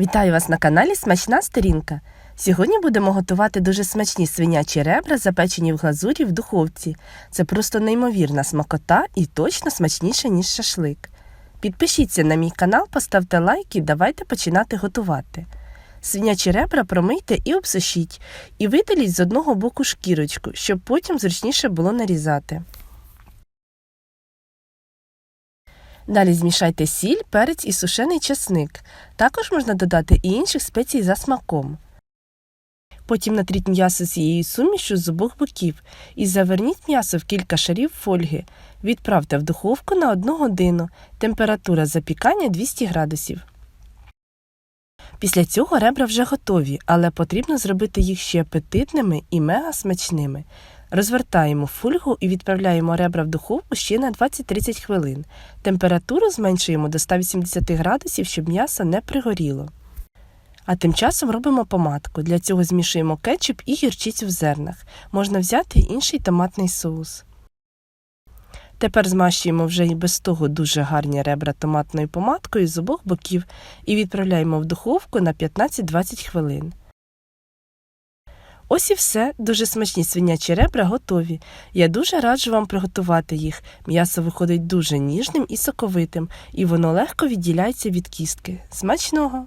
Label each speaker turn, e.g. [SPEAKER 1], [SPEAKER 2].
[SPEAKER 1] Вітаю вас на каналі Смачна сторінка. Сьогодні будемо готувати дуже смачні свинячі ребра, запечені в глазурі в духовці. Це просто неймовірна смакота і точно смачніше, ніж шашлик. Підпишіться на мій канал, поставте лайк і давайте починати готувати. Свинячі ребра промийте і обсушіть, і видаліть з одного боку шкірочку, щоб потім зручніше було нарізати. Далі змішайте сіль, перець і сушений чесник. Також можна додати і інших спецій за смаком. Потім натріть м'ясо з цією сумішю з обох боків і заверніть м'ясо в кілька шарів фольги. Відправте в духовку на 1 годину. Температура запікання 200 градусів. Після цього ребра вже готові, але потрібно зробити їх ще апетитними і мега смачними. Розвертаємо фольгу і відправляємо ребра в духовку ще на 20-30 хвилин. Температуру зменшуємо до 180 градусів, щоб м'ясо не пригоріло. А тим часом робимо помадку. Для цього змішуємо кетчуп і гірчицю в зернах. Можна взяти інший томатний соус. Тепер змащуємо вже і без того дуже гарні ребра томатною помадкою з обох боків і відправляємо в духовку на 15-20 хвилин. Ось і все. Дуже смачні свинячі ребра готові. Я дуже раджу вам приготувати їх. М'ясо виходить дуже ніжним і соковитим, і воно легко відділяється від кістки. Смачного!